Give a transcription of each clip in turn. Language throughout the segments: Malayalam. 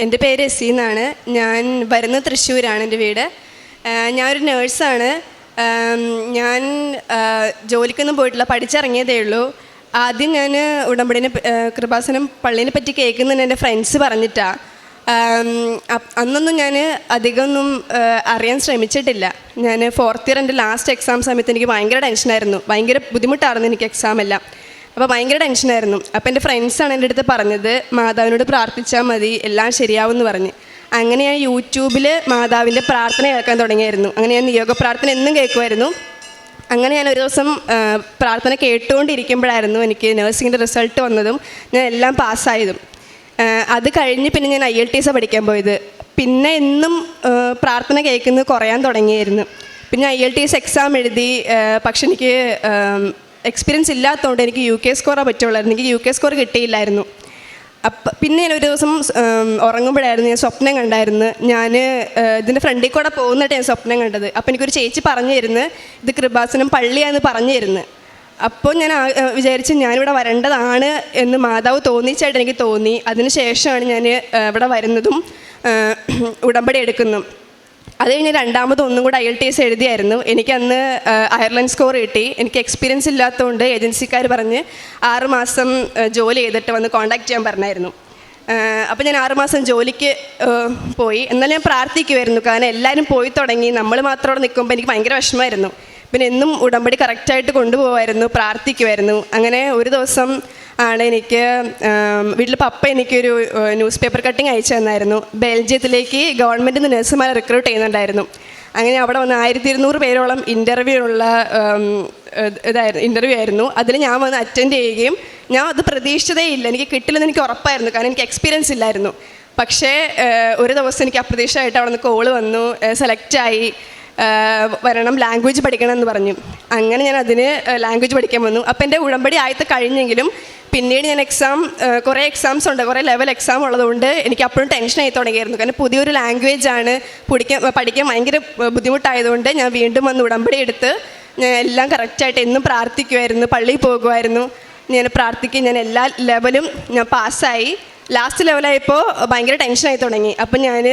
എന്റെ പേര് എസ് എന്നാണ്. ഞാൻ വരുന്ന തൃശ്ശൂരാണ് എന്റെ വീട്. ഞാനൊരു നേഴ്സാണ്. ഞാൻ ജോലിക്കൊന്നും പോയിട്ടില്ല പഠിച്ചിറങ്ങിയതേ ഉള്ളൂ. ആദ്യം ഞാൻ ഉടമ്പടിനെ കൃപാസനം പള്ളീനെ പറ്റി കേൾക്കുന്നതിന് എന്റെ ഫ്രണ്ട്സ് പറഞ്ഞിട്ടാണ് അന്നൊന്നും ഞാൻ അധികമൊന്നും അറിയാൻ ശ്രമിച്ചിട്ടില്ല. ഞാൻ ഫോർത്ത് ഇയർ എന്റെ ലാസ്റ്റ് എക്സാം സമയത്ത് എനിക്ക് ഭയങ്കര ടെൻഷനായിരുന്നു ഭയങ്കര ബുദ്ധിമുട്ടായിരുന്നു എനിക്ക് എക്സാം എല്ലാം. അപ്പോൾ ഭയങ്കര ടെൻഷനായിരുന്നു അപ്പോൾ എന്റെ ഫ്രണ്ട്സാണ് എന്റെ അടുത്ത് പറഞ്ഞത് മാതാവിനോട് പ്രാർത്ഥിച്ചാൽ മതി എല്ലാം ശരിയാവും എന്ന് പറഞ്ഞ്. അങ്ങനെ ഞാൻ യൂട്യൂബിൽ മാതാവിന്റെ പ്രാർത്ഥന കേൾക്കാൻ തുടങ്ങിയായിരുന്നു. അങ്ങനെ ഞാൻ നിയോഗ പ്രാർത്ഥന എന്നും കേൾക്കുമായിരുന്നു. അങ്ങനെ ഞാൻ ഒരു ദിവസം പ്രാർത്ഥന കേട്ടുകൊണ്ടിരിക്കുമ്പോഴായിരുന്നു എനിക്ക് നഴ്സിങ്ങിന്റെ റിസൾട്ട് വന്നതും ഞാൻ എല്ലാം പാസ്സായതും. അത് കഴിഞ്ഞ് പിന്നെ ഞാൻ ഐ എൽ ടി എസ് പഠിക്കാൻ പോയത്. പിന്നെ എന്നും പ്രാർത്ഥന കേൾക്കുന്നത് കുറയാൻ തുടങ്ങിയായിരുന്നു. പിന്നെ I L T S exam എഴുതി പക്ഷെ എനിക്ക് എക്സ്പീരിയൻസ് ഇല്ലാത്തതുകൊണ്ട് എനിക്ക് യു കെ സ്കോറാ പറ്റുള്ളായിരുന്നു എനിക്ക് യു കെ സ്കോർ കിട്ടിയില്ലായിരുന്നു. അപ്പം പിന്നെ ഞാൻ ഒരു ദിവസം ഉറങ്ങുമ്പോഴായിരുന്നു ഞാൻ സ്വപ്നം കണ്ടായിരുന്നു. ഞാൻ ഇതിന്റെ ഫ്രണ്ടിൽ കൂടെ പോകുന്നിട്ട് ഞാൻ സ്വപ്നം കണ്ടത്. അപ്പോൾ എനിക്കൊരു ചേച്ചി പറഞ്ഞു തരുന്നു ഇത് കൃപാസനം പള്ളിയാന്ന് പറഞ്ഞു തരുന്നു അപ്പോൾ ഞാൻ വിചാരിച്ച് ഞാനിവിടെ വരേണ്ടതാണ് എന്ന് മാതാവ് തോന്നിച്ചായിട്ട് എനിക്ക് തോന്നി. അതിന് ശേഷമാണ് ഞാൻ ഇവിടെ വരുന്നതും ഉടമ്പടി എടുക്കുന്നതും. അത് കഴിഞ്ഞ് രണ്ടാമത് ഒന്നും കൂടെ ഐ എൽ ടി എസ് എഴുതിയായിരുന്നു. എനിക്കന്ന് അയർലൻഡ് സ്കോർ കിട്ടി. എനിക്ക് എക്സ്പീരിയൻസ് ഇല്ലാത്തതുകൊണ്ട് ഏജൻസിക്കാർ പറഞ്ഞ് ആറുമാസം ജോലി ചെയ്തിട്ട് വന്ന് കോൺടാക്ട് ചെയ്യാൻ പറഞ്ഞായിരുന്നു. അപ്പോൾ ഞാൻ ആറുമാസം ജോലിക്ക് പോയി. എന്നാൽ ഞാൻ പ്രാർത്ഥിക്കുമായിരുന്നു കാരണം എല്ലാവരും പോയി തുടങ്ങി. നമ്മൾ മാത്രം അവിടെ നിൽക്കുമ്പോൾ എനിക്ക് ഭയങ്കര വിഷമമായിരുന്നു. പിന്നെ എന്നും ഉടമ്പടി കറക്റ്റായിട്ട് കൊണ്ടുപോകുമായിരുന്നു പ്രാർത്ഥിക്കുമായിരുന്നു അങ്ങനെ ഒരു ദിവസം ആണ് എനിക്ക് വീട്ടിൽ പപ്പ എനിക്കൊരു ന്യൂസ് പേപ്പർ കട്ടിങ് അയച്ചു തന്നായിരുന്നു. ബെൽജിയത്തിലേക്ക് ഗവൺമെന്റിൽ നിന്ന് നഴ്സുമാരെ റിക്രൂട്ട് ചെയ്യുന്നുണ്ടായിരുന്നു. അങ്ങനെ അവിടെ വന്ന് ആയിരത്തി ഇരുന്നൂറ് പേരോളം ഇന്റർവ്യൂ ഉള്ള ഇതായിരുന്നു ഇന്റർവ്യൂ ആയിരുന്നു. അതിൽ ഞാൻ വന്ന് അറ്റൻഡ് ചെയ്യുകയും ഞാൻ അത് പ്രതീക്ഷിച്ചതേ ഇല്ല എനിക്ക് കിട്ടില്ലെന്ന് എനിക്ക് ഉറപ്പായിരുന്നു. കാരണം എനിക്ക് എക്സ്പീരിയൻസ് ഇല്ലായിരുന്നു. പക്ഷേ ഒരു ദിവസം എനിക്ക് അപ്രതീക്ഷിതമായിട്ട് അവിടെ നിന്ന് കോൾ വന്നു സെലക്റ്റായി വരണം ലാംഗ്വേജ് പഠിക്കണം എന്ന് പറഞ്ഞു. അങ്ങനെ ഞാൻ അതിന് ലാംഗ്വേജ് പഠിക്കാൻ വന്നു. അപ്പം എന്റെ ഉടമ്പടി ആയത്ത് കഴിഞ്ഞെങ്കിലും പിന്നീട് ഞാൻ എക്സാം കുറേ എക്സാംസ് ഉണ്ട് കുറേ ലെവൽ എക്സാം ഉള്ളതുകൊണ്ട് എനിക്ക് അപ്പോഴും ആയി തുടങ്ങിയിരുന്നു. കാരണം പുതിയൊരു ലാംഗ്വേജ് ആണ് പഠിക്കാൻ പഠിക്കാൻ ഭയങ്കര ബുദ്ധിമുട്ടായതുകൊണ്ട് ഞാൻ വീണ്ടും വന്ന് ഉടമ്പടി എടുത്ത് ഞാൻ എല്ലാം കറക്റ്റായിട്ട് എന്നും പ്രാർത്ഥിക്കുമായിരുന്നു പള്ളിയിൽ പോകുമായിരുന്നു ഞാൻ പ്രാർത്ഥിക്കും ഞാൻ എല്ലാ ലെവലും ഞാൻ പാസ്സായി ലാസ്റ്റ് ലെവലായപ്പോൾ ഭയങ്കര ടെൻഷനായി തുടങ്ങി. അപ്പം ഞാൻ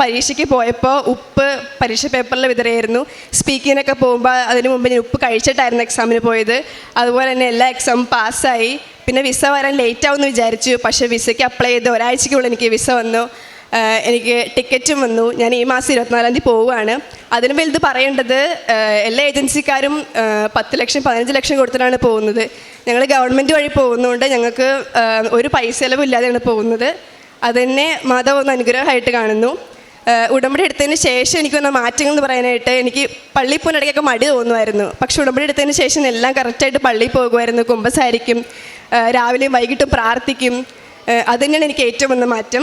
പരീക്ഷയ്ക്ക് പോയപ്പോൾ ഉപ്പ് പരീക്ഷ പേപ്പറിൽ വിതറിയായിരുന്നു. സ്പീക്കിങ്ങിനൊക്കെ പോകുമ്പോൾ അതിന് മുമ്പ് ഞാൻ ഉപ്പ് കഴിച്ചിട്ടായിരുന്നു എക്സാമിന് പോയത്. അതുപോലെ തന്നെ എല്ലാ എക്സാമും പാസ്സായി പിന്നെ വിസ വരാൻ ലേറ്റ് ആവുമെന്ന് വിചാരിച്ചു. പക്ഷേ വിസയ്ക്ക് അപ്ലൈ ചെയ്ത് ഒരാഴ്ചയ്ക്കുള്ളിൽ എനിക്ക് വിസ വന്നു. എനിക്ക് ടിക്കറ്റും വന്നു. ഞാൻ ഈ മാസം ഇരുപത്തിനാലാം തീയതി പോവുകയാണ്. അതിന് വലുത് പറയേണ്ടത് എല്ലാ ഏജൻസിക്കാരും പത്ത് ലക്ഷം പതിനഞ്ച് ലക്ഷം കൊടുത്തിട്ടാണ് പോകുന്നത്. ഞങ്ങൾ ഗവൺമെന്റ് വഴി പോകുന്നതുകൊണ്ട് ഞങ്ങൾക്ക് ഒരു പൈസ ചിലവില്ലാതെയാണ് പോകുന്നത്. അതുതന്നെ മാധവ് ഒന്ന് അനുഗ്രഹമായിട്ട് കാണുന്നു. ഉടമ്പടി എടുത്തതിന് ശേഷം എനിക്ക് വന്ന മാറ്റങ്ങൾ എന്ന് പറയാനായിട്ട് എനിക്ക് പള്ളി പോകുന്ന ഇടയ്ക്കൊക്കെ മടി തോന്നുമായിരുന്നു. പക്ഷെ ഉടമ്പടി എടുത്തതിന് ശേഷം എല്ലാം കറക്റ്റായിട്ട് പള്ളിയിൽ പോകുമായിരുന്നു. കുമ്പസാരിക്കും. രാവിലെയും വൈകിട്ടും പ്രാർത്ഥിക്കും. അത് തന്നെയാണ് എനിക്ക് ഏറ്റവും വന്ന മാറ്റം.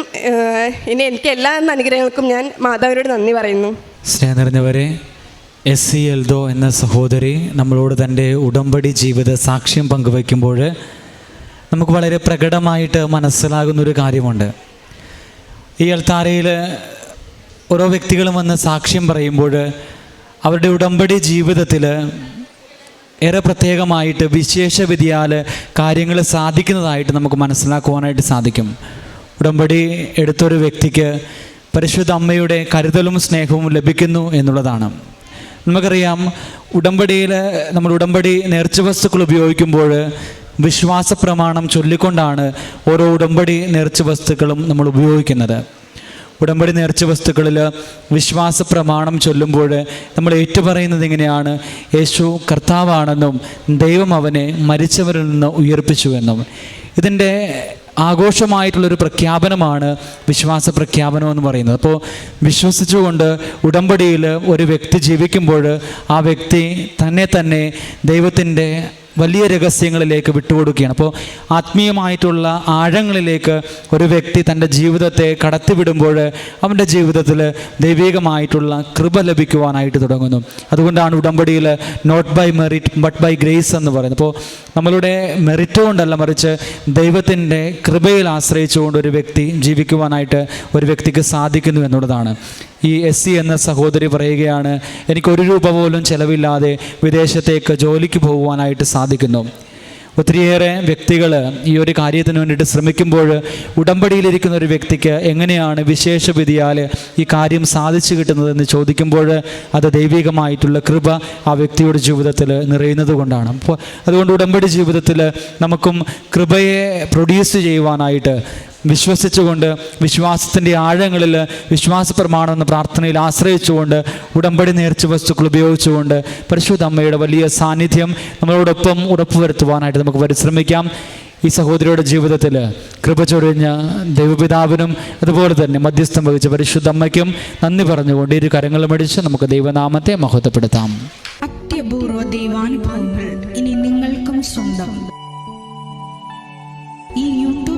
ഇനി എനിക്ക് എല്ലാ അനുഗ്രഹങ്ങൾക്കും ഞാൻ മാതാവിനോട് നന്ദി പറയുന്നു. സ്നേഹം നിറഞ്ഞവരെ എസ് സി എൽദോ എന്ന സഹോദരി നമ്മളോട് തന്റെ ഉടമ്പടി ജീവിത സാക്ഷ്യം പങ്കുവയ്ക്കുമ്പോൾ നമുക്ക് വളരെ പ്രകടമായിട്ട് മനസ്സിലാകുന്നൊരു കാര്യമുണ്ട്. ഈ അൾത്താരയിൽ ഓരോ വ്യക്തികളും വന്ന് സാക്ഷ്യം പറയുമ്പോൾ അവരുടെ ഉടമ്പടി ജീവിതത്തിൽ ഏറെ പ്രത്യേകമായിട്ട് വിശേഷ വിധിയാൽ കാര്യങ്ങൾ സാധിക്കുന്നതായിട്ട് നമുക്ക് മനസ്സിലാക്കുവാനായിട്ട് സാധിക്കും. ഉടമ്പടി എടുത്തൊരു വ്യക്തിക്ക് പരിശുദ്ധ അമ്മയുടെ കരുതലും സ്നേഹവും ലഭിക്കുന്നു എന്നുള്ളതാണ്. നമുക്കറിയാം ഉടമ്പടിയിൽ നമ്മൾ ഉടമ്പടി നേർച്ച വസ്തുക്കൾ ഉപയോഗിക്കുമ്പോൾ വിശ്വാസ പ്രമാണം ചൊല്ലിക്കൊണ്ടാണ് ഓരോ ഉടമ്പടി നേർച്ച വസ്തുക്കളും നമ്മൾ ഉപയോഗിക്കുന്നത്. ഉടമ്പടി നേർച്ച വസ്തുക്കളിൽ വിശ്വാസ പ്രമാണം ചൊല്ലുമ്പോൾ നമ്മൾ ഏറ്റുപറയുന്നത് എങ്ങനെയാണ് യേശു കർത്താവാണെന്നും ദൈവം അവനെ മരിച്ചവരിൽ നിന്ന് ഉയർപ്പിച്ചുവെന്നും ഇതിന്റെ ആഘോഷമായിട്ടുള്ളൊരു പ്രഖ്യാപനമാണ് വിശ്വാസ പ്രഖ്യാപനം എന്ന് പറയുന്നത്. അപ്പോൾ വിശ്വസിച്ചുകൊണ്ട് ഉടമ്പടിയിൽ ഒരു വ്യക്തി ജീവിക്കുമ്പോൾ ആ വ്യക്തി തന്നെ തന്നെ ദൈവത്തിന്റെ വലിയ രഹസ്യങ്ങളിലേക്ക് വിട്ടുകൊടുക്കുകയാണ്. അപ്പോൾ ആത്മീയമായിട്ടുള്ള ആഴങ്ങളിലേക്ക് ഒരു വ്യക്തി തന്റെ ജീവിതത്തെ കടത്തിവിടുമ്പോൾ അവന്റെ ജീവിതത്തിൽ ദൈവികമായിട്ടുള്ള കൃപ ലഭിക്കുവാനായിട്ട് തുടങ്ങുന്നു. അതുകൊണ്ടാണ് ഉടമ്പടിയിൽ not by merit but by grace എന്ന് പറയുന്നത്. അപ്പോൾ നമ്മളുടെ മെറിറ്റ് കൊണ്ടല്ല മറിച്ച് ദൈവത്തിന്റെ കൃപയിൽ ആശ്രയിച്ചുകൊണ്ട് ഒരു വ്യക്തി ജീവിക്കുവാനായിട്ട് ഒരു വ്യക്തിക്ക് സാധിക്കുന്നു എന്നുള്ളതാണ്. ഈ എസ് സി എന്ന സഹോദരി പറയുകയാണ് എനിക്ക് ഒരു രൂപ പോലും ചിലവില്ലാതെ വിദേശത്തേക്ക് ജോലിക്ക് പോകുവാനായിട്ട് സാധിക്കുന്നു. ഒത്തിരിയേറെ വ്യക്തികൾ ഈ ഒരു കാര്യത്തിന് വേണ്ടിയിട്ട് ശ്രമിക്കുമ്പോൾ ഉടമ്പടിയിലിരിക്കുന്ന ഒരു വ്യക്തിക്ക് എങ്ങനെയാണ് വിശേഷ വിധിയാൽ ഈ കാര്യം സാധിച്ചു കിട്ടുന്നതെന്ന് ചോദിക്കുമ്പോൾ അത് ദൈവികമായിട്ടുള്ള കൃപ ആ വ്യക്തിയുടെ ജീവിതത്തിൽ നിറയുന്നത് കൊണ്ടാണ്. അപ്പോൾ അതുകൊണ്ട് ഉടമ്പടി ജീവിതത്തിൽ നമുക്കും കൃപയെ പ്രൊഡ്യൂസ് ചെയ്യുവാനായിട്ട് വിശ്വസിച്ചുകൊണ്ട് വിശ്വാസത്തിന്റെ ആഴങ്ങളിൽ വിശ്വാസ പ്രമാണം എന്ന പ്രാർത്ഥനയിൽ ആശ്രയിച്ചുകൊണ്ട് ഉടമ്പടി നേർച്ച വസ്തുക്കൾ ഉപയോഗിച്ചുകൊണ്ട് പരിശുദ്ധ അമ്മയുടെ വലിയ സാന്നിധ്യം നമ്മളോടൊപ്പം ഉറപ്പുവരുത്തുവാനായിട്ട് നമുക്ക് പരിശ്രമിക്കാം. ഈ സഹോദരിയുടെ ജീവിതത്തിൽ കൃപ ചൊരിഞ്ഞ ദൈവപിതാവിനും അതുപോലെ തന്നെ മധ്യസ്ഥം വഹിച്ച പരിശുദ്ധ അമ്മയ്ക്കും നന്ദി പറഞ്ഞുകൊണ്ട് ഇരു കരങ്ങളും അടിച്ച് നമുക്ക് ദൈവനാമത്തെ മഹത്വപ്പെടുത്താം. അത്യപൂർവ ദൈവാനുഭവങ്ങൾ ഇനി നിങ്ങൾക്കും സ്വന്തം.